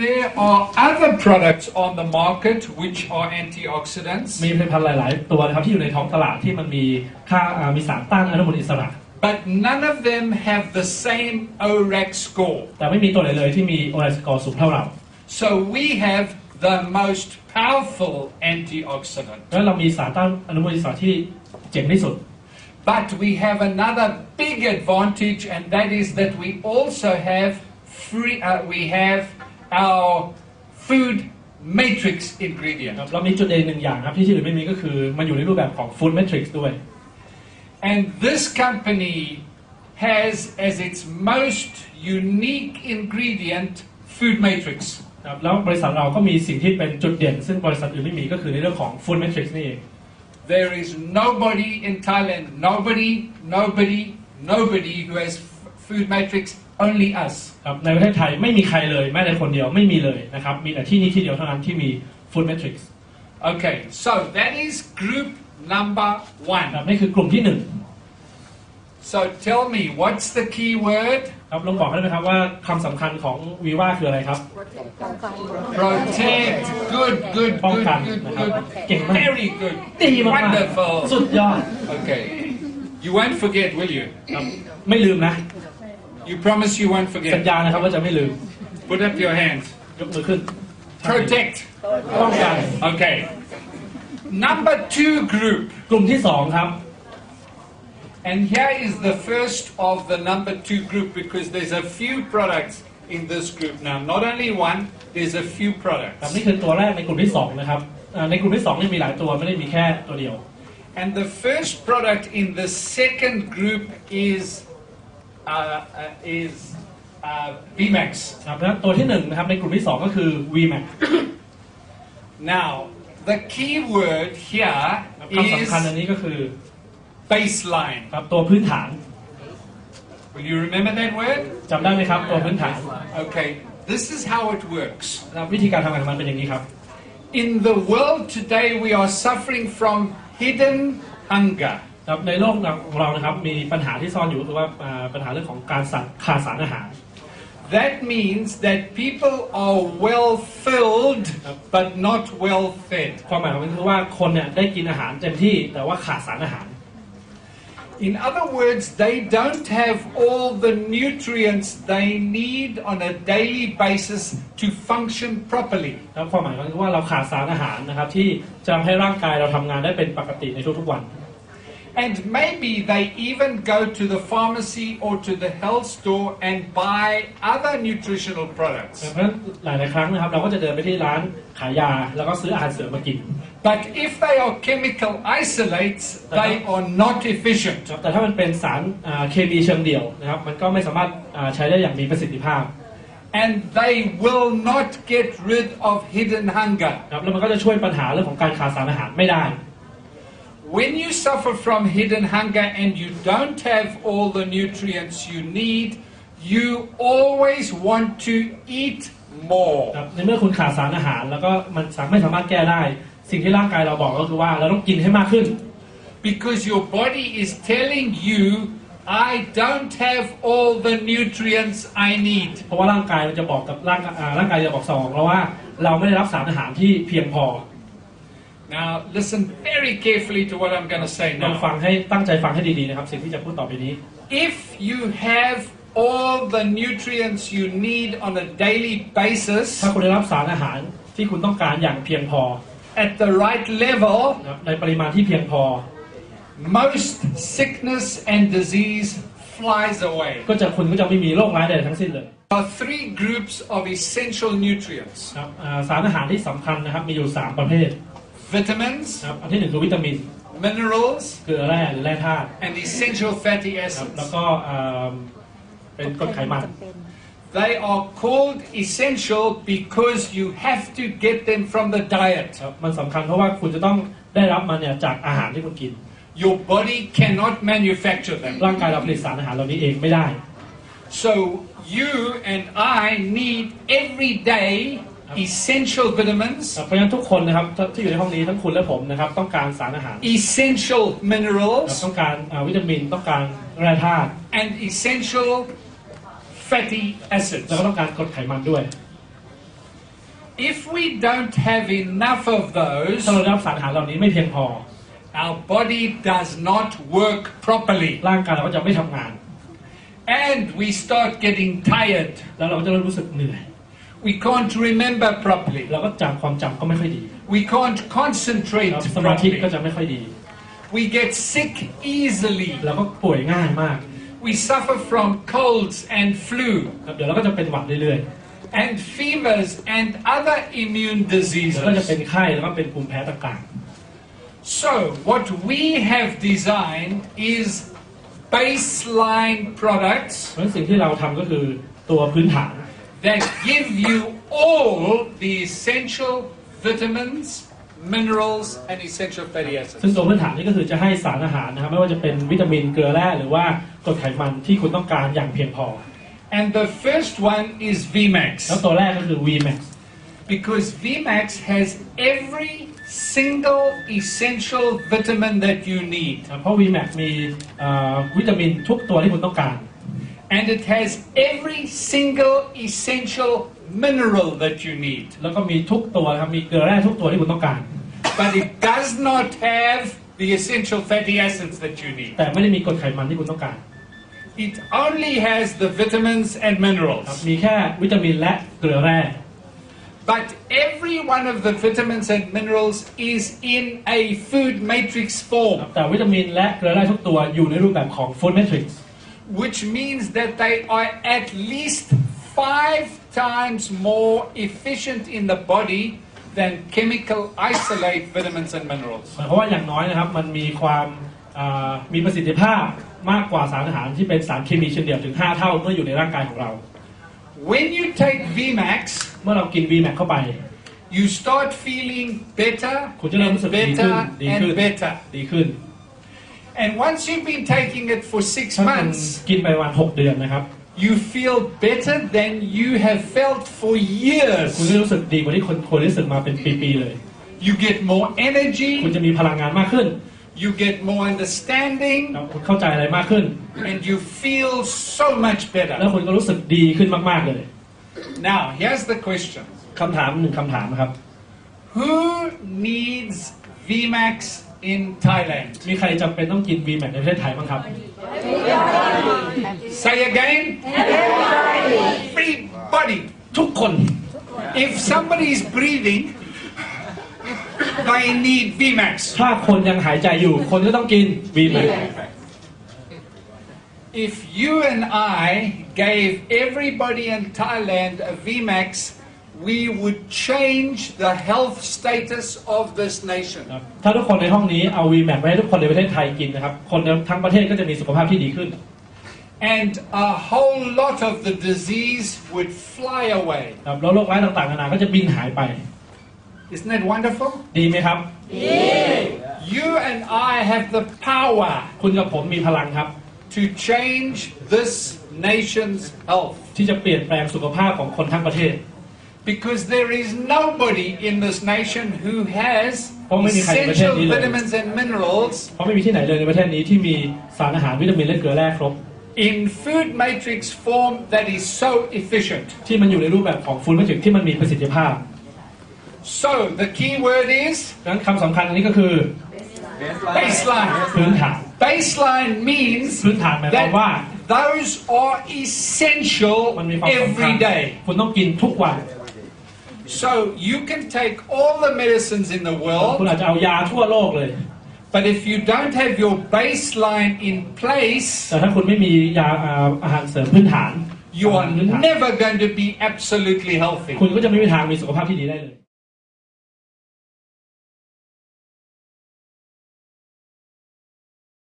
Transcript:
There are other products on the market which are antioxidants, มีผลิตภัณฑ์หลาย ๆ ตัวนะครับที่อยู่ในท้องตลาดที่มันมีค่าอ่ามีสารต้านอนุมูลอิสระ but none of them have the same ORAC score. แต่ไม่มีตัวไหนเลยที่มีโอไลสกอร์สูงเท่าเรา So we have the most powerful antioxidant. แล้วเรามีสารต้านอนุมูลอิสระที่เจ๋งที่สุด But we have another big advantage, and that is that we also have free. Uh, we have our food matrix ค ingredient, รับเรามีจุดเด่นหนึ่งอย่างครับที่ที่อื่นไม่มีก็คือมันอยู่ในรูปแบบของ Food Matrix ด้วย and this company has as its most unique ingredient food matrix. ครับแล้วบริษัทเราก็มีสิ่งที่เป็นจุดเด่น ซึ่งบริษัทอื่นไม่มีก็คือในเรื่องของ Food Matrix นี่เอง There is nobody in Thailand, nobody, nobody, nobody who has f- food matrix. Only us. ครับในประเทศไทยไม่มีใครเลยแม้แต่คนเดียวไม่มีเลยนะครับมีแต่ที่นี่ที่เดียวเท่านั้นที่มี Food Matrix Okay, so that is group number ค one. รับนี่คือกลุ่มที่หนึ่ง So tell me, what's the key word? ครับลองบอกได้ไหมครับว่าคำสำคัญของวีว่าคืออะไรครับ Protect. Good, good, ป้อง good, กัน good, นะครับ good. เก่งมาก Very good. ดีมากๆ Wonderful. สุดยอด Okay. You won't forget, will you? ครับไม่ลืมนะ You promise you won't สัญ forget. ญานะครับว่าจะไม่ลืม Put up your hands. ยกมือขึ้น Protect. ป้องกัน Okay. Number two group. กลุ่มที่สองครับ And here is the first of the number two group because there's a few products in this group now. Not only one, there's a few ครับ products. นี่คือตัวแรกในกลุ่มที่สองนะครับอ่าในกลุ่มที่สองนี่มีหลายตัวไม่ได้มีแค่ตัวเดียว And the first product in the second group is uh, uh, is uh, VMAX. ครับแล้วตัวที่หนึ่งนะครับในกลุ่มที่สองก็คือ VMAX Now, the key word here คำสำคัญอัน is นี้ก็คือ baseline. ครับตัวพื้นฐาน Will you remember that word? จำได้ไหมครับ ตัวพื้นฐาน Okay, this is how it works. นะครับวิธีการทำงานของมันเป็นอย่างนี้ครับ In the world today, we are suffering from hidden hunger. ครับในโลกของเรานะครับมีปัญหาที่ซ่อนอยู่ก็คือว่าอ่าปัญหาเรื่องของการสารขาดสารอาหาร That means that people are well filled but not well fed. ความหมายของมันคือว่าคนเนี่ยได้กินอาหารเต็มที่แต่ว่าขาดสารอาหาร In other words, they don't have all the nutrients they need on a daily basis to function properly. แล้วความหมายก็คือว่าเราขาดสารอาหารนะครับที่จะทำให้ร่างกายเราทำงานได้เป็นปกติในทุกๆวัน And maybe they even go to the pharmacy or to the health store and buy other nutritional เพ products. ราะฉะนั้นหลายๆครั้งนะครับเราก็จะเดินไปที่ร้านขายยา แล้วก็ซื้ออาหารเสริมมากิน But if they are chemical isolates, they are not efficient. ครับแต่ถ้ามันเป็นสารอ่าเคมีเชิงเดี่ยวนะครับมันก็ไม่สามารถอ่าใช้ได้อย่างมีประสิทธิภาพ And they will not get rid of hidden hunger. ครับแล้วมันก็จะช่วยปัญหาเรื่องของการขาดสารอาหารไม่ได้ When you suffer from hidden hunger and you don't have all the nutrients you need, you always want to eat more. ครับในเมื่อคุณขาดสารอาหาร แล้วก็มันสามไม่สามารถแก้ได้ สิ่งที่ร่างกายเราบอกก็คือว่าเราต้องกินให้มากขึ้น Because your body is telling you, I don't have all the nutrients I need. เพราะว่าร่างกายมันจะบอกกับร่างอ่าร่างกายจะบอกสมองเราว่าเราไม่ได้รับสารอาหารที่เพียงพอ Now, listen very carefully to what I'm going to say ลอง now. ฟังให้ตั้งใจฟังให้ดีๆนะครับสิ่งที่จะพูดต่อไปนี้ If you have all the nutrients you need on a daily ถ้า basis คุณได้รับสารอาหารที่คุณต้องการอย่างเพียงพอ at the right level, นะครับในปริมาณที่เพียงพอ most sickness and disease flies away. ก็จะคุณก็จะไม่มีโรคร้ายใดทั้งสิ้นเลย There are three groups of essential nutrients ครับอ่าสารอาหารที่สำคัญนะครับมีอยู่ 3 ประเภท vitamins, นะครับอันที่หนึ่งคือวิตามิน minerals, เกลือแร่หรือแร่ธาตุ and essential fatty ครับ acids. แล้วก็อ่าเป็นกรดไขมัน They are called essential because you have to get them from the diet. ครับมันสำคัญเพราะว่าคุณจะต้องได้รับมันเนี่ยจากอาหารที่คุณกิน Your body cannot manufacture them. ร่างกายเราผลิตสารอาหารเหล่านี้เองไม่ได้ So you and I need every day essential vitamins, ครับเพราะฉะนั้นทุกคนนะครับที่อยู่ในห้องนี้ทั้งคุณและผมนะครับต้องการสารอาหาร essential ครับ minerals, ต้องการอ่าวิตามินต้องการแร่ธาตุ and essential fatty แล้ว acids. ก็ต้องการกรดไขมันด้วย If we don't have enough of those, ถ้าเราได้รับสารอาหารเหล่านี้ไม่เพียงพอ our body does not work properly ร่างกายเราก็จะไม่ทำงาน and we start getting tired. แล้วเราก็จะเริ่มรู้สึกเหนื่อย We can't remember properly. เราก็จำความจำก็ไม่ค่อยดี We can't concentrate แล้วสมาธิ properly. ก็จะไม่ค่อยดี We get sick easily. แล้วก็ป่วยง่ายมาก We suffer from colds and flu ครับเดี๋ยวเราก็จะเป็นหวัดเรื่อย and fevers and other immune ๆแล้วก็จะเป็น diseases. ไข้แล้วก็เป็นภูมิแพ้ต่าง So, what we have designed is baseline products ๆเพราะฉะนั้นสิ่งที่เราทำก็คือตัวพื้นฐาน that give you all the essential vitamins, minerals, and essential fatty ซึ่ง acids. ตัวพื้นฐานนี่ก็คือจะให้สารอาหารนะครับไม่ว่าจะเป็นวิตามินเกลือแร่หรือว่ากรดไขมันที่คุณต้องการอย่างเพียงพอ And the first one is แล้ว VMAX ตัวแรกก็คือ VMAX because VMAX has every single essential vitamin that you need. ครับเพราะ VMAX มีเอ่อวิตามินทุกตัวที่คุณต้องการ And it has every single essential mineral that you need. แล้วก็มีทุกตัวนะครับมีเกลือแร่ทุกตัวที่คุณต้องการ But it does not have the essential fatty acids that you need. แต่ไม่ได้มีกรดไขมันที่คุณต้องการ It only has the vitamins and ครับ minerals. มีแค่วิตามินและเกลือแร่ But every one of the vitamins and minerals is in a food matrix ครับ form, แต่วิตามินและเกลือแร่ทุกตัวอยู่ในรูปแบบของ Food Matrix which means that they are at least five times more efficient in the body than chemical isolate vitamins and minerals. หมายความว่าอย่างน้อยนะครับมันมีความอ่ามีประสิทธิภาพมากกว่าสารอาหารที่เป็นสารเคมีเฉลี่ยถึง 5 เท่าเมื่ออยู่ในร่างกายของเรา When you take VMAX, เมื่อเรากิน VMAX เข้าไป you start feeling better คุณจะเริ่ม and รู้สึกดีขึ้น better ดีขึ้น and better. ดีขึ้น And once you've been taking it for six ถ้าคุณ months, กินไปวัน 6 เดือนนะครับ you feel better than you have felt for คุณ years. จะรู้สึกดีกว่าที่คนควรรู้สึกมาเป็นปีๆเลย You get more คุณ energy, จะมีพลังงานมากขึ้น you get more understanding, แล้วคุณเข้าใจอะไรมากขึ้น and you feel so much แล้ว better. คุณก็รู้สึกดีขึ้นมากๆเลย Now, here's the question คำถามหนึ่งคำถามนะครับ Who needs VMAX in Thailand? มีใครจำเป็นต้องกิน VMAX ในประเทศไทยบ้างครับ Say again. Everybody. ทุกคน If somebody is breathing, they need VMAX. ถ้าคนยังหายใจอยู่ คนก็ต้องกิน VMAX If you and I gave everybody in Thailand a VMAX, we would change the health status of this nation. ครับถ้าทุกคนในห้องนี้เอา VMAX ไปให้ทุกคนในประเทศไทยกินนะครับ คนทั้งประเทศก็จะมีสุขภาพที่ดีขึ้น And a whole lot of the disease would fly away. ครับแล้วโรคร้ายต่างๆนานาก็จะบินหายไป Isn't that wonderful? ดีไหมครับ You and I have the power คุณกับผมมีพลังครับ to change this nation's health. ที่จะเปลี่ยนแปลงสุขภาพของคนทั้งประเทศ Because there is nobody in this nation who has เพราะไม่มีใครในประเทศ essential นี้เลย vitamins and minerals เพราะไม่มีที่ไหนเลยในประเทศนี้ที่มีสารอาหารวิตามินและเกลือแร่ครบ in food matrix form that is so efficient. ที่มันอยู่ในรูปแบบของฟู้ดไม่ถึงที่มันมีประสิทธิภาพ So the key word is ดังนั้นคำสำคัญอันนี้ก็คือ baseline. พื้นฐาน Baseline means พื้นฐานหมายความว่า that those are essential มันมีความสำคัญ every day. คุณต้องกินทุกวัน So you can take all the medicines in the คุณ world, อาจจะเอายาทั่วโลกเลย but if you don't have your baseline in place, แต่ถ้าคุณไม่มียาอ่าอาหารเสริมพื้นฐาน you are พื้นฐาน never going to be absolutely healthy. คุณก็จะไม่มีทางมีสุขภาพที่ดีได้เลย